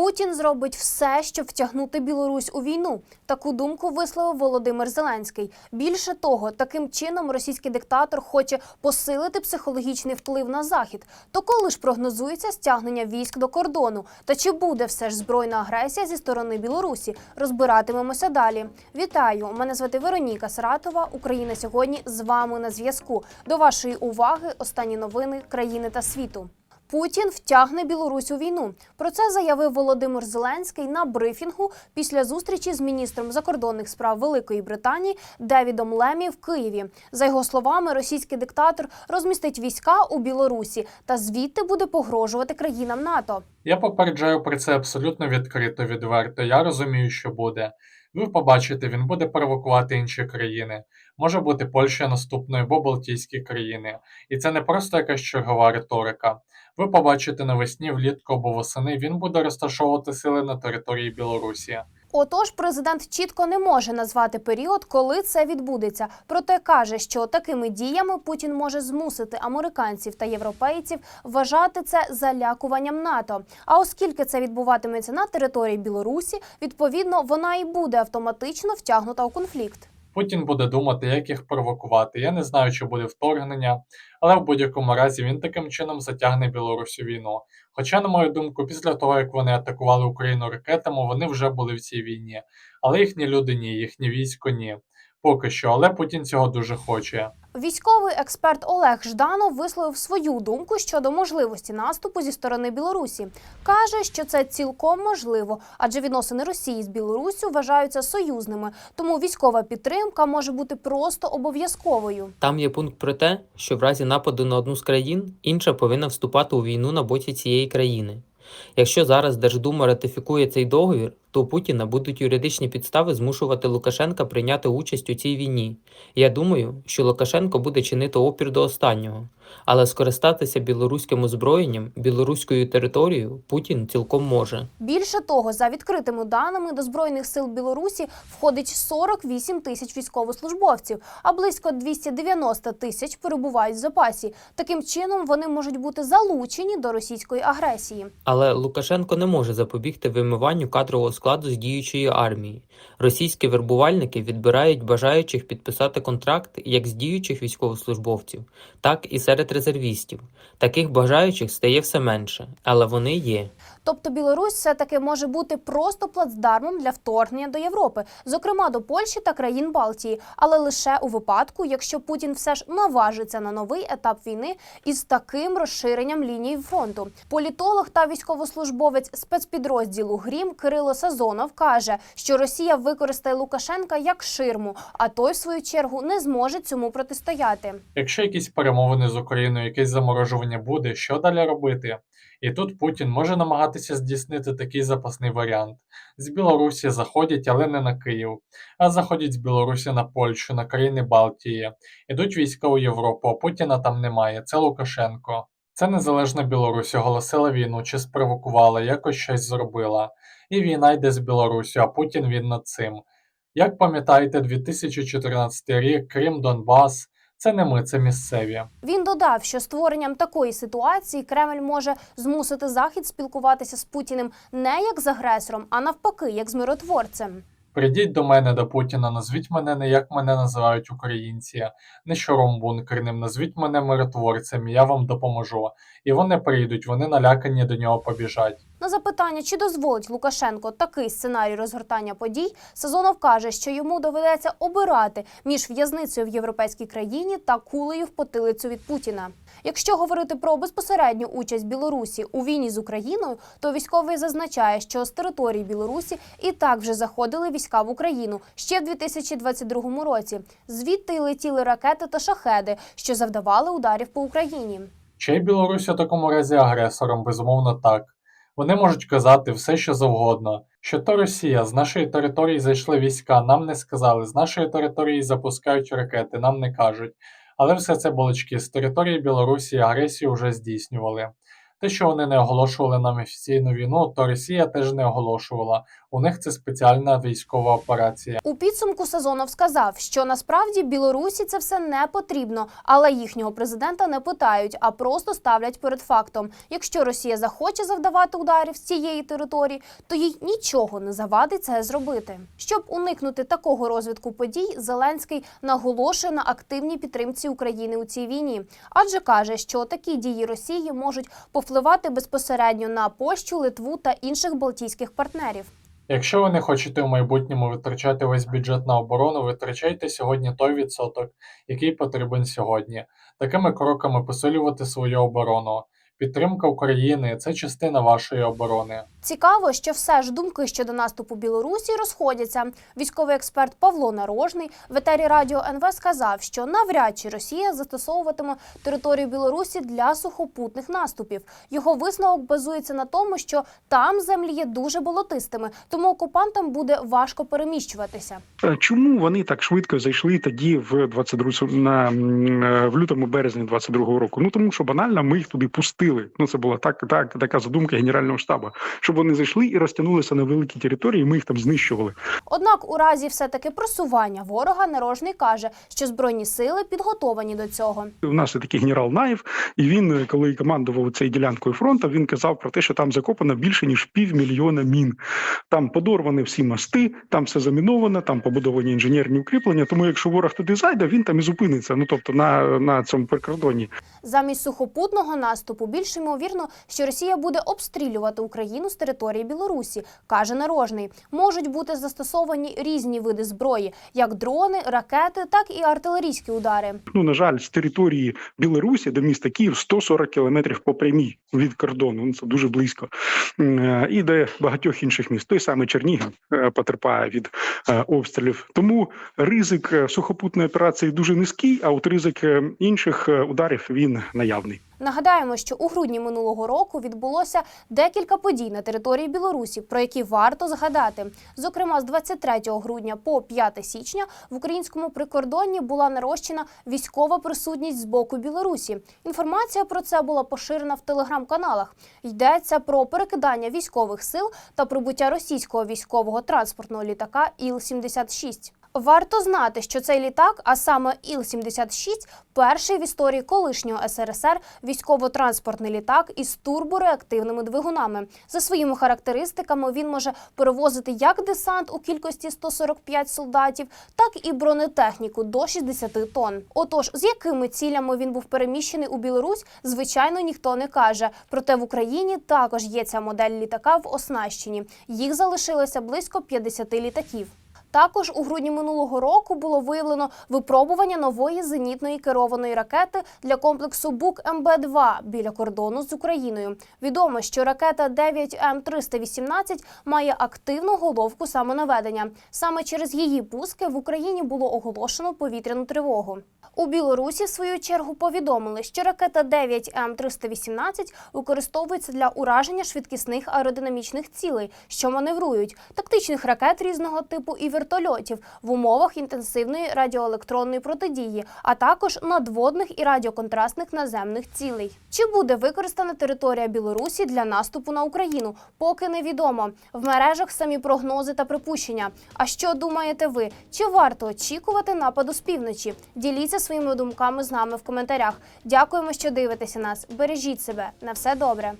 Путін зробить все, щоб втягнути Білорусь у війну. Таку думку висловив Володимир Зеленський. Більше того, таким чином російський диктатор хоче посилити психологічний вплив на захід. То коли ж прогнозується стягнення військ до кордону? Та чи буде все ж збройна агресія зі сторони Білорусі? Розбиратимемося далі. Вітаю! Мене звати Вероніка Саратова. Україна сьогодні з вами на зв'язку. До вашої уваги останні новини країни та світу. Путін втягне Білорусь у війну. Про це заявив Володимир Зеленський на брифінгу після зустрічі з міністром закордонних справ Великої Британії Девідом Лемі в Києві. За його словами, російський диктатор розмістить війська у Білорусі та звідти буде погрожувати країнам НАТО. Я попереджаю про це абсолютно відкрито, відверто. Я розумію, що буде. Ви побачите, він буде провокувати інші країни. Може бути Польща наступною або Балтійські країни. І це не просто якась чергова риторика. Ви побачите навесні, влітку або восени він буде розташовувати сили на території Білорусі. Отож, президент чітко не може назвати період, коли це відбудеться. Проте каже, що такими діями Путін може змусити американців та європейців вважати це залякуванням НАТО. А оскільки це відбуватиметься на території Білорусі, відповідно вона і буде автоматично втягнута у конфлікт. Путін буде думати, як їх провокувати. Я не знаю, чи буде вторгнення, але в будь-якому разі він таким чином затягне Білорусі війну. Хоча, на мою думку, після того, як вони атакували Україну ракетами, вони вже були в цій війні. Але їхні люди ні, їхнє військо ні. Поки що, але Путін цього дуже хоче. Військовий експерт Олег Жданов висловив свою думку щодо можливості наступу зі сторони Білорусі. каже, що це цілком можливо, адже відносини Росії з Білоруссю вважаються союзними, тому військова підтримка може бути просто обов'язковою. Там є пункт про те, що в разі нападу на одну з країн інша повинна вступати у війну на боці цієї країни. Якщо зараз Держдума ратифікує цей договір, то у Путіна будуть юридичні підстави змушувати Лукашенка прийняти участь у цій війні. Я думаю, що Лукашенко буде чинити опір до останнього, але скористатися білоруським озброєнням, білоруською територією Путін цілком може. Більше того, за відкритими даними до збройних сил Білорусі входить 48 тисяч військовослужбовців, а близько 290 тисяч перебувають в запасі. Таким чином вони можуть бути залучені до російської агресії. Але Лукашенко не може запобігти вимиванню кадрового складу з діючої армії. Російські вербувальники відбирають бажаючих підписати контракт як з діючих військовослужбовців, так і серед резервістів. Таких бажаючих стає все менше, але вони є. Тобто Білорусь все таки може бути просто плацдармом для вторгнення до Європи, зокрема до Польщі та країн Балтії, але лише у випадку, якщо Путін все ж наважиться на новий етап війни із таким розширенням лінії фронту. Політолог та військовослужбовець спецпідрозділу Грім Кирило Сазонов каже, що Росія використає Лукашенка як ширму, а той, в свою чергу, не зможе цьому протистояти. Якщо якісь перемовини з Україною, якесь заморожування буде, що далі робити? І тут Путін може намагатися здійснити такий запасний варіант: з Білорусі заходять, але не на Київ, а заходять з Білорусі на Польщу, на країни Балтії, ідуть війська у Європу, а Путіна там немає. Це Лукашенко. Це незалежна Білорусь оголосила війну чи спровокувала, якось щось зробила. І війна йде з Білорусю, а Путін він над цим. Як пам'ятаєте, 2014 рік, Крим, Донбас це не ми, це місцеві. Він додав, що створенням такої ситуації Кремль може змусити Захід спілкуватися з Путіним не як з агресором, а навпаки, як з миротворцем. Прийдіть до мене до Путіна, назвіть мене не як мене називають українці, не щуром бункерним, назвіть мене миротворцем, я вам допоможу. І вони прийдуть, вони налякані до нього побіжать. На запитання, чи дозволить Лукашенко такий сценарій розгортання подій, Сазонов каже, що йому доведеться обирати між в'язницею в європейській країні та кулею в потилицю від Путіна. Якщо говорити про безпосередню участь Білорусі у війні з Україною, то військовий зазначає, що з території Білорусі і так вже заходили війська в Україну ще в 2022 році. Звідти й летіли ракети та шахеди, що завдавали ударів по Україні. Чи Білорусь у такому разі агресором? Безумовно, так. Вони можуть казати все, що завгодно, що то Росія з нашої території зайшли війська, нам не сказали, з нашої території запускають ракети, нам не кажуть. Але все це балачки з території Білорусі агресію вже здійснювали. Те, що вони не оголошували нам офіційну війну, то Росія теж не оголошувала. У них це спеціальна військова операція. У підсумку Сазонов сказав, що насправді Білорусі це все не потрібно, але їхнього президента не питають, а просто ставлять перед фактом: якщо Росія захоче завдавати ударів з цієї території, то їй нічого не завадить це зробити. Щоб уникнути такого розвитку подій, Зеленський наголошує на активній підтримці України у цій війні, адже каже, що такі дії Росії можуть повпливати безпосередньо на Польщу, Литву та інших балтійських партнерів. Якщо ви не хочете в майбутньому витрачати весь бюджет на оборону, витрачайте сьогодні той відсоток, який потрібен сьогодні. Такими кроками посилювати свою оборону. Підтримка України це частина вашої оборони. Цікаво, що все ж думки щодо наступу Білорусі розходяться. Військовий експерт Павло Нарожний в етері радіо НВ сказав, що навряд чи Росія застосовуватиме територію Білорусі для сухопутних наступів. Його висновок базується на тому, що там землі є дуже болотистими, тому окупантам буде важко переміщуватися. Е, Чому вони так швидко зайшли тоді в 22 на е, в лютому березні 22 року? Ну тому що банально ми їх туди пустили. Ну це була так, так така задумка генерального штабу, щоб вони зайшли і розтягнулися на великі території. і Ми їх там знищували. Однак, у разі все таки просування ворога Нарожний каже, що збройні сили підготовані до цього. У нас є такий генерал Наєв, і він, коли командував цією ділянкою фронту, він казав про те, що там закопано більше ніж півмільйона мін. Там подорвані всі мости, там все заміновано, там побудовані інженерні укріплення. Тому якщо ворог туди зайде, він там і зупиниться. Ну тобто на, на цьому прикордоні. Замість сухопутного наступу більш ймовірно, що Росія буде обстрілювати Україну з території Білорусі, каже Нарожний. Можуть бути застосовані різні види зброї, як дрони, ракети, так і артилерійські удари. Ну на жаль, з території Білорусі до міста Київ 140 кілометрів по прямій від кордону. Ну, це дуже близько. І до багатьох інших міст. Той самий Чернігів е, потерпає від е, обстрілів. Тому ризик е, сухопутної операції дуже низький, а от ризик інших ударів він наявний. Нагадаємо, що у грудні минулого року відбулося декілька подій на території Білорусі, про які варто згадати. Зокрема, з 23 грудня по 5 січня в українському прикордонні була нарощена військова присутність з боку Білорусі. Інформація про це була поширена в телеграм-каналах. Йдеться про перекидання військових сил та прибуття російського військового транспортного літака Іл-76. Варто знати, що цей літак, а саме Іл-76, перший в історії колишнього СРСР військово-транспортний літак із турбореактивними двигунами. За своїми характеристиками він може перевозити як десант у кількості 145 солдатів, так і бронетехніку до 60 тонн. Отож, з якими цілями він був переміщений у Білорусь, звичайно, ніхто не каже. Проте в Україні також є ця модель літака в оснащенні. Їх залишилося близько 50 літаків. Також у грудні минулого року було виявлено випробування нової зенітної керованої ракети для комплексу Бук МБ-2 біля кордону з Україною. Відомо, що ракета 9М318 має активну головку самонаведення. Саме через її пуски в Україні було оголошено повітряну тривогу. У Білорусі, в свою чергу, повідомили, що ракета 9М318 використовується для ураження швидкісних аеродинамічних цілей, що маневрують, тактичних ракет різного типу і вертольотів в умовах інтенсивної радіоелектронної протидії, а також надводних і радіоконтрастних наземних цілей. Чи буде використана територія Білорусі для наступу на Україну? Поки невідомо. В мережах самі прогнози та припущення. А що думаєте ви? Чи варто очікувати нападу з півночі? Діліться своїми думками з нами в коментарях. Дякуємо, що дивитеся нас. Бережіть себе. На все добре.